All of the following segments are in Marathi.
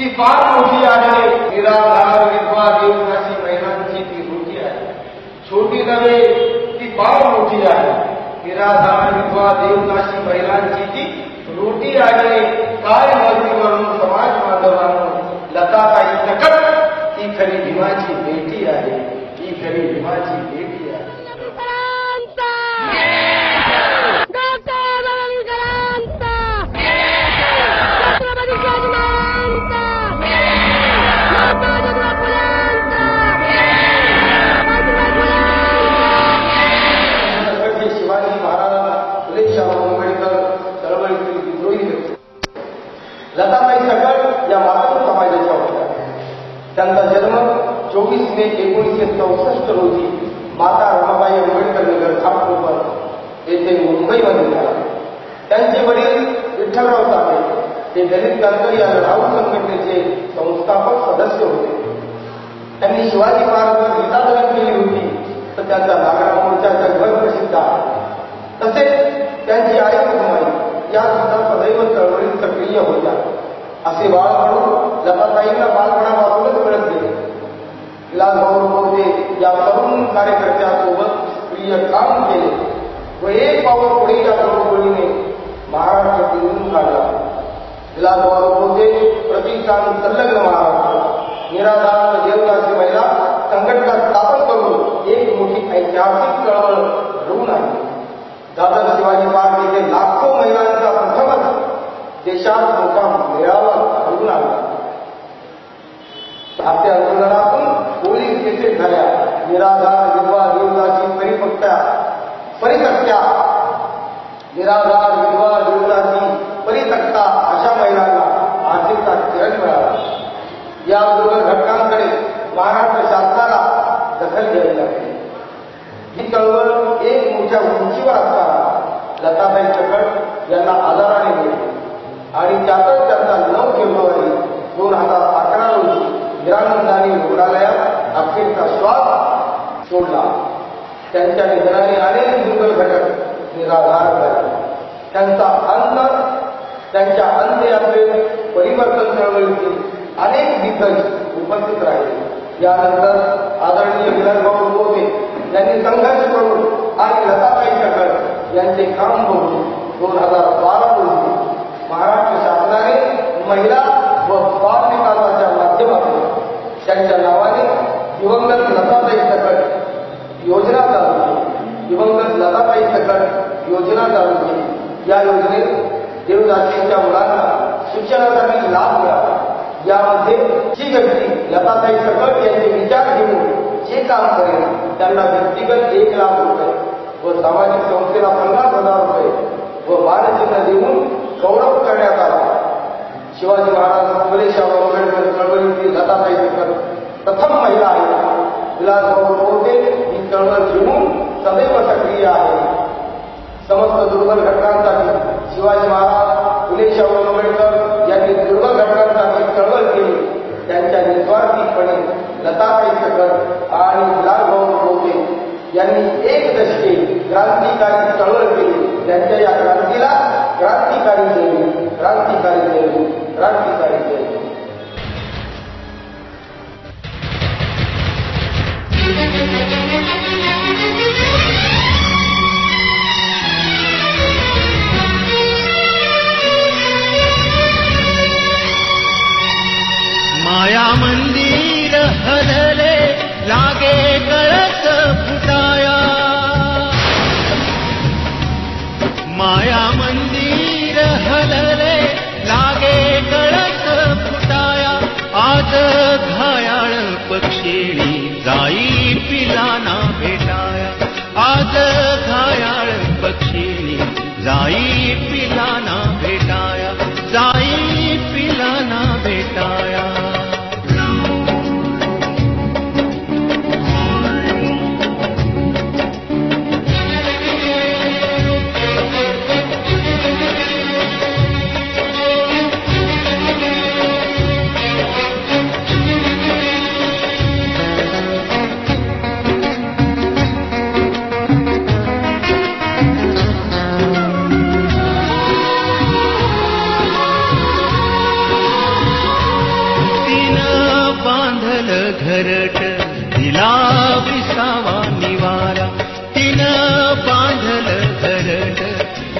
ती फार मोठी आहे निराधार विधवा देवदासी महिलांची ती रोटी आहे छोटी नव्हे ती फार मोठी आहे निराधार विधवा देवदासी महिलांची ती रोटी आहे काय मती म्हणून समाज बांधवांनो लताताई सकट ही खरी भीमाची बेटी आहे ही खरी भीमाची बेटी जे दलित गांधरी या लढाऊ संघटनेचे संस्थापक सदस्य होते. त्यांनी शिवाजी महाराजांना गीतादलन केली होती तर त्यांचा नागरा मोर्चा जगभर प्रसिद्ध आहे. तसेच त्यांची आई कुमारी या सुद्धा सदैव चळवळीत सक्रिय होत्या. असे बाळ म्हणून लताताईंना बालपणापासूनच मिळत गेले. विलासभाऊ मोते या तरुण कार्यकर्त्यासोबत सक्रिय काम केले. व एक पाऊल पुढे या चळवळीने महाराष्ट्र दिवून काढला. विलासभाऊ मोते प्रतिष्ठान संलग्न महाराष्ट्र निराधार व देवदासी महिला संघटना स्थापन करून एक मोठी ऐतिहासिक चळवळ घडवून आणली. दादर शिवाजी पार्क येथे लाखो महिलांचा प्रथमच देशात मोठा मेळावा घडवून आणला. आपल्या आंदोलनातून पोलीस केसेस झाल्या. निराधार विधवा देवदासी परिपक्त्या परितक्त्या निराधार विधवा दखल लागते ही चळवळ एक मोठ्या उंचीवर असताना लताबाई चकट यांना आजाराने गेली आणि त्यातच त्यांचा नऊ फेब्रुवारी दोन हजार अकरा रोजी हिरानंदानी रुग्णालयात अखेरचा श्वास सोडला. त्यांच्या निधनाने अनेक दुर्बल घटक निराधार झाले. त्यांचा अंत त्यांच्या अंत्ययात्रेत परिवर्तन चळवळीतील अनेक दिग्गज उपस्थित राहिले. यानंतर आदरणीय विलासभाऊ मोदी यांनी संघर्ष करून आणि लताबाई शकट यांचे काम बघून दोन हजार बारा रोजी महाराष्ट्र शासनाने महिला व बाल विकासाच्या माध्यमातून त्यांच्या नावाने दिवंगत लताबाई सकट योजना चालू केली. दिवंगत लताबाई सकट योजना चालू केली. या योजनेत देवदासींच्या मुलांना शिक्षणासाठी लाभ मिळाला. यामध्ये जी व्यक्ती लताताई सकट यांचे विचार घेऊन जे काम करेल त्यांना व्यक्तिगत एक लाख रुपये व सामाजिक संस्थेला पन्नास हजार रुपये व मानचिन्ह देऊन गौरव करण्यात आला. शिवाजी महाराज सुरेशा शाहू आंबेडकर चळवळीतील लताताई सकट प्रथम महिला आहे. विलासभाऊ मोते ही चळवळ घेऊन सदैव सक्रिय आहे. समस्त दुर्बल घटकांसाठी शिवाजी महाराज आणि लालभाऊ मोते यांनी एक दशके क्रांतिकारी चळवळ केली त्यांच्या या क्रांतीला क्रांतिकारी देवी क्रांतिकारी देवी क्रांतिकारी देवी Thank you.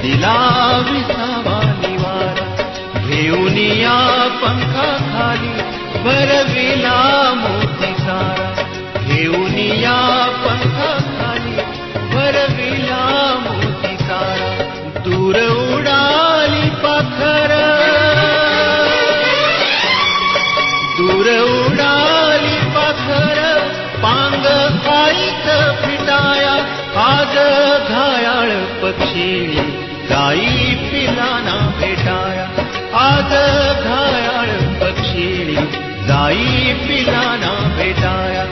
दिला विसावा निवारा घेऊन या पंखा खाली भरविला मोती सारा. घेऊन या पंखा खाली भरविला मोती सारा. दूर उडाली पाखर. दूर उडाली पाखर घायाळ पक्षी पिलाना भेटाया आज घायाळ पक्षी जाई पिलाना भेटाया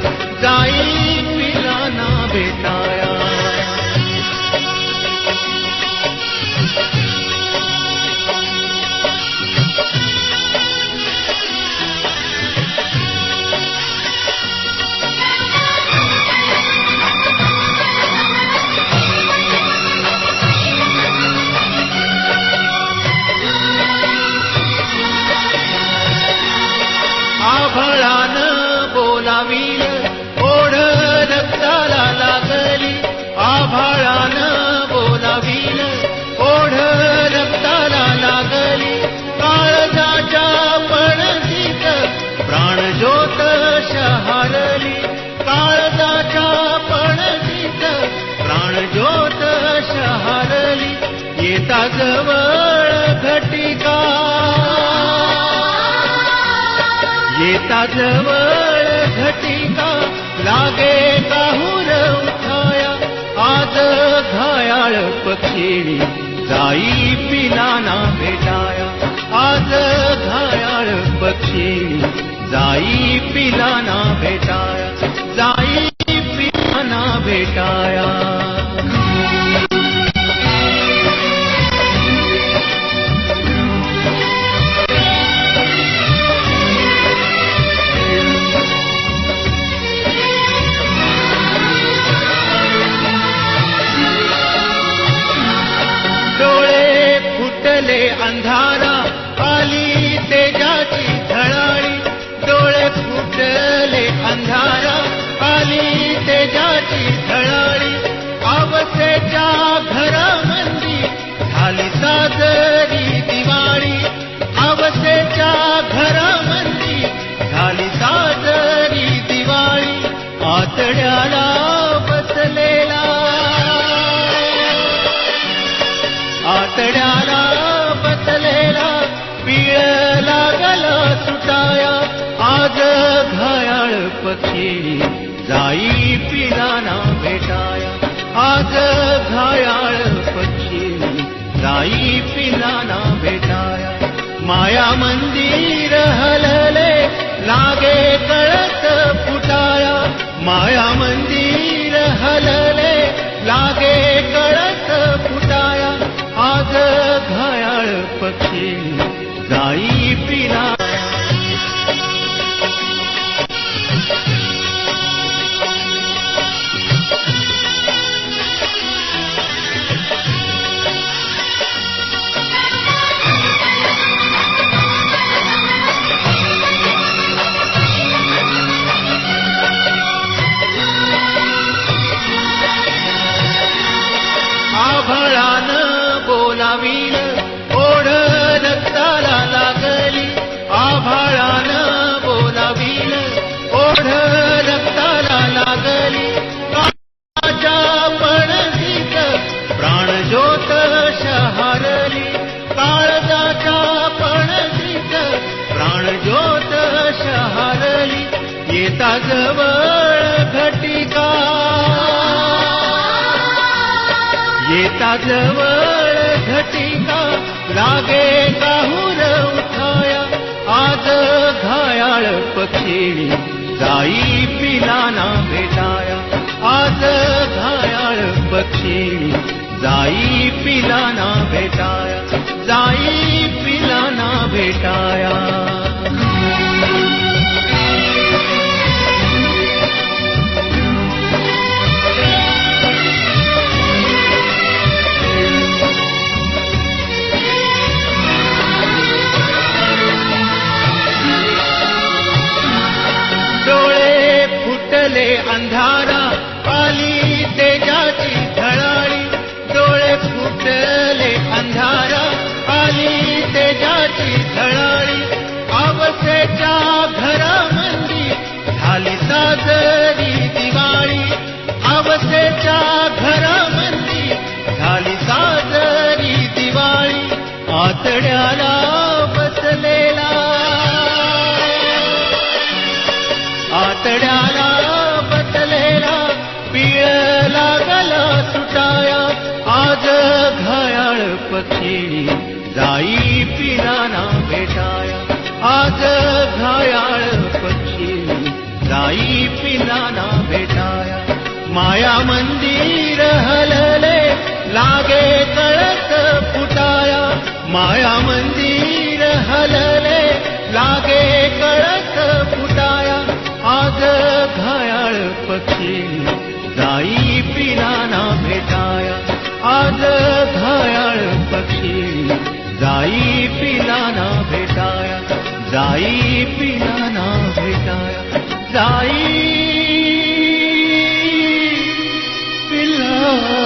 जवळ घटिका. येता जवळ घटिका लागे काहूर उठाया. आज घायाळ पक्षिणी जाई पिलाना भेटाया. आज घायाळ पक्षिणी जाई पिलाना फुटले अंधारा आली तेजाची झळाळी डोळे फुटले अंधारा आली तेजाची झळाळी आवसेच्या घरामंदी झाली साजरी दिवाळी. आवसेच्या घरामंदी पक्षी जाई पिलाना भेटाया. आज घायाळ पक्षी जाई पिलाना भेटाया. माया मंदिर हलले लागे कळत फुटाया. माया मंदिर हलले लागे कळत फुटाया. आज घायाळ पक्षी जवळ घटिका। येता जवळ घटिका लागे काहूर उठाया। आज घायाळ पक्षिणी जाई पिलाना भेटाया। आज घायाळ पक्षिणी जाई पिलाना भेटाया। जाई पिलाना भेटाया। तेजाची झळाळी डोळे फुटले अंधारा आली तेजाची झळाळी आवसेच्या घरामंदी झाली साजरी दिवाळी. आवसेच्या घरामंदी झाली साजरी दिवाळी. आतड्या घायाळ पक्षी जाई पिराना भेटाया आज घायाळ पक्षी जाई पिराना भेटाया माया मंदिर हलले लागे कळस फुटाया माया मंदिर हलले लागे कळस फुटाया आज घायाळ पक्षी जाई पिलाना भेटाया आज पिल नास पिला